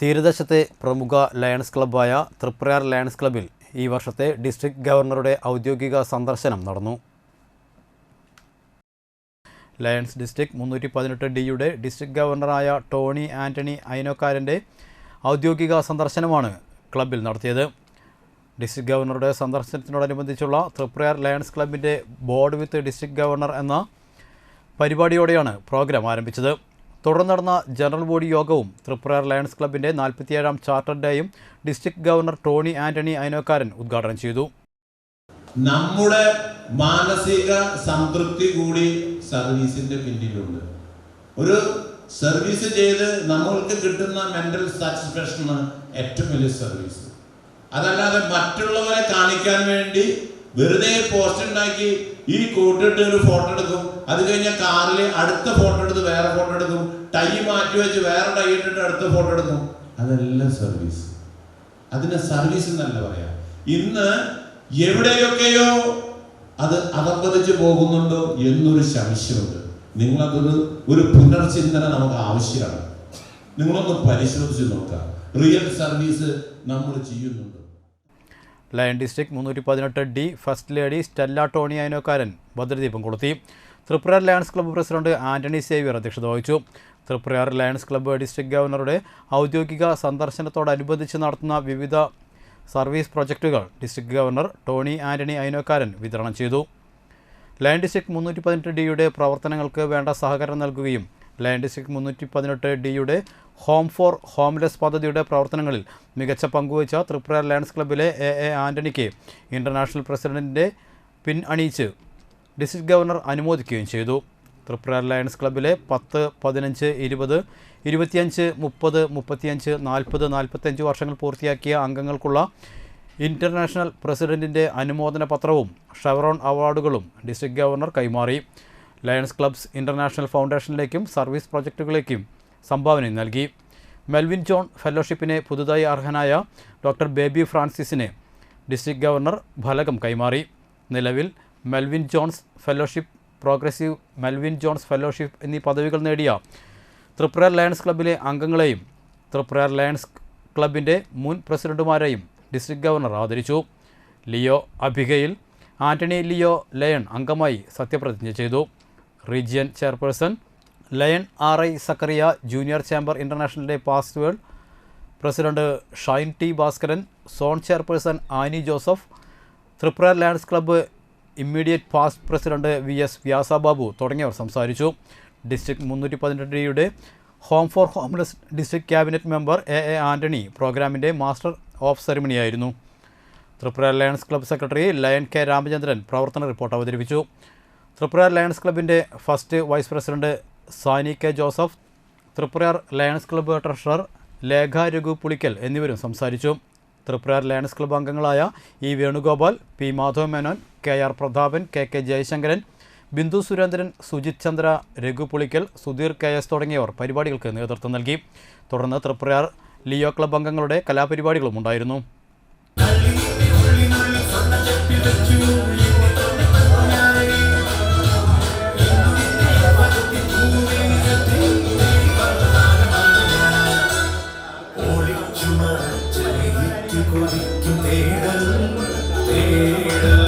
തീരദേശത്തെ പ്രമുഖ ലയൺസ് ക്ലബ്ബായ തൃപ്രയാർ ലയൺസ് ക്ലബ്ബിൽ ഈ വർഷത്തെ ഡിസ്ട്രിക്ട് ഗവർണറുടെ ഔദ്യോഗിക സന്ദർശനം നടന്നു. ലയൺസ് ഡിസ്ട്രിക്ട് മുന്നൂറ്റി പതിനെട്ട് ഡിയുടെ ഡിസ്ട്രിക്ട് ഗവർണറായ ടോണി ആന്റണി ഐനോക്കാരന്റെ ഔദ്യോഗിക സന്ദർശനമാണ് ക്ലബ്ബിൽ നടത്തിയത്. ഡിസ്ട്രിക്ട് ഗവർണറുടെ സന്ദർശനത്തിനോടനുബന്ധിച്ചുള്ള തൃപ്രയാർ ലയൺസ് ക്ലബിന്റെ ബോർഡ് വിത്ത് ഡിസ്ട്രിക്ട് ഗവർണർ എന്ന പരിപാടിയോടെയാണ് പ്രോഗ്രാം ആരംഭിച്ചത്. തുടർന്ന് നടന്ന ജനറൽ ബോഡി യോഗവും ത്രിപുര ലയൺസ് ക്ലബിന്റെ നാൽപ്പത്തിയേഴാം charter ഡേയും district governor Tony Antony Ayanokkaran ഉദ്ഘാടനം ചെയ്തു. നമ്മുടെ മാനസിക സംതൃപ്തി കൂടി സർവീസിന്റെ പിന്നിലുണ്ട്. ഒരു സർവീസ് ചെയ്ത് നമ്മൾക്ക് കിട്ടുന്ന മെന്റൽ സാറ്റിസ്ഫാക്ഷനാണ് ഏറ്റവും വലിയ സർവീസ്. അതല്ലാതെ മറ്റുള്ളവരെ കാണിക്കാൻ വേണ്ടി വെറുതെ പോസ്റ്റ് ഉണ്ടാക്കി ഈ കോട്ടിട്ട് ഒരു ഫോട്ടോ എടുക്കും. അത് കഴിഞ്ഞാൽ കാറിൽ അടുത്ത ഫോട്ടോ എടുത്ത് വേറെ ഫോട്ടോ എടുക്കും. ടൈ മാറ്റി വെച്ച് വേറെ ടൈ ഇട്ടിട്ട് അടുത്ത ഫോട്ടോ എടുക്കും. അതെല്ലാം സർവീസ് അതിനെ സർവീസ് എന്നല്ല പറയാം. ഇന്ന് എവിടെയൊക്കെയോ അത് അതമ്പതിച്ച് പോകുന്നുണ്ടോ എന്നൊരു സംശയമുണ്ട് നിങ്ങളതൊരു ഒരു പുനർചിന്തന നമുക്ക് ആവശ്യമാണ്. നിങ്ങളൊന്ന് പരിശോധിച്ച് നോക്കാം. റിയൽ സർവീസ് നമ്മൾ ചെയ്യുന്നുണ്ടോ? ലയൺ ഡിസ്ട്രിക്ട് മുന്നൂറ്റി പതിനെട്ട് D first lady Stella Tony Ayanokkaran ഭദ്രദീപം കൊളുത്തി. Tripura Lions club president Antony Xavier അധ്യക്ഷത വഹിച്ചു. ത്രിപുര ലയൺസ് ക്ലബ്ബ് ഡിസ്ട്രിക്ട് ഗവർണറുടെ ഔദ്യോഗിക സന്ദർശനത്തോടനുബന്ധിച്ച് നടത്തുന്ന വിവിധ service പ്രൊജക്റ്റുകൾ district governor Tony Antony Ayanokkaran വിതരണം ചെയ്തു. ലയൺ ഡിസ്ട്രിക്ട് മുന്നൂറ്റി പതിനെട്ട് ഡിയുടെ പ്രവർത്തനങ്ങൾക്ക് വേണ്ട സഹകരണം നൽകുകയും ലയൺ ഡിസ്ട്രിക്ട് മുന്നൂറ്റി പതിനെട്ട് ഡിയുടെ ഹോം ഫോർ ഹോംലെസ് പദ്ധതിയുടെ പ്രവർത്തനങ്ങളിൽ മികച്ച പങ്കുവച്ച തൃപ്ര ലയൺസ് ക്ലബ്ബിലെ എ എ ആന്റണിക്ക് ഇന്റർനാഷണൽ പ്രസിഡന്റിന്റെ പിൻ അണിയിച്ച് ഡിസ്ട്രിക്ട് ഗവർണർ അനുമോദിക്കുകയും ചെയ്തു. തൃപ്ര ലയൺസ് ക്ലബ്ബിലെ പത്ത് പതിനഞ്ച് ഇരുപത് ഇരുപത്തിയഞ്ച് മുപ്പത് മുപ്പത്തിയഞ്ച് നാൽപ്പത് നാൽപ്പത്തഞ്ച് വർഷങ്ങൾ പൂർത്തിയാക്കിയ അംഗങ്ങൾക്കുള്ള ഇന്റർനാഷണൽ പ്രസിഡന്റിന്റെ അനുമോദന പത്രവും ഷെവറോൺ അവാർഡുകളും ഡിസ്ട്രിക്ട് ഗവർണർ കൈമാറി. ലയൺസ് ക്ലബ്സ് ഇന്റർനാഷണൽ ഫൗണ്ടേഷനിലേക്കും സർവീസ് പ്രൊജക്റ്റുകളിലേക്കും സംഭാവന നൽകി. മെൽവിൻ ജോൺ ഫെലോഷിപ്പിന് പുതുതായി അർഹനായ ഡോക്ടർ ബേബി ഫ്രാൻസിസിനെ ഡിസ്ട്രിക്ട് ഗവർണർ ഫലകം കൈമാറി. നിലവിൽ Melvin Jones fellowship progressive Melvin Jones fellowship എന്നീ പദവികൾ നേടിയ ത്രിപുര ലയൺസ് ക്ലബിലെ അംഗങ്ങളെയും ത്രിപുര ലയൺസ് ക്ലബിന്റെ മുൻ പ്രസിഡന്റുമാരെയും ഡിസ്ട്രിക്ട് ഗവർണർ ആദരിച്ചു. Leo Abigail Antony Leo lion അംഗമായി സത്യപ്രതിജ്ഞ ചെയ്തു. Region chairperson lion R I Zacharia junior chamber ഇന്റർനാഷണലിന്റെ past world president Shine T Bhaskaran zone chairperson Annie Joseph Tripura Lions club immediate past president V S Vyasababu തുടങ്ങിയവർ സംസാരിച്ചു. District മുന്നൂറ്റി പതിനെട്ടിയുടെ home for homeless district cabinet member A A Antony പ്രോഗ്രാമിന്റെ master of സെറിമണിയായിരുന്നു. Tripura Lions club secretary lion K Ramachandran പ്രവർത്തന report അവതരിപ്പിച്ചു. Tripura Lions ക്ലബിന്റെ first vice president Sani K Joseph Tripura Lions club treasurer Lekha Raghu Pulikkal എന്നിവരും സംസാരിച്ചു. Tripura lions club അംഗങ്ങളായ E Venugopal P Madhava Menon K R Prathapan K K Jayasankaran Bindu Surendran Sujith Chandra Raghu Pulikkal Sudheer K S തുടങ്ങിയവർ പരിപാടികൾക്ക് നേതൃത്വം നൽകി. തുടർന്ന് Tripura Leo club അംഗങ്ങളുടെ കലാപരിപാടികളും ഉണ്ടായിരുന്നു. തേടൽ തേടൽ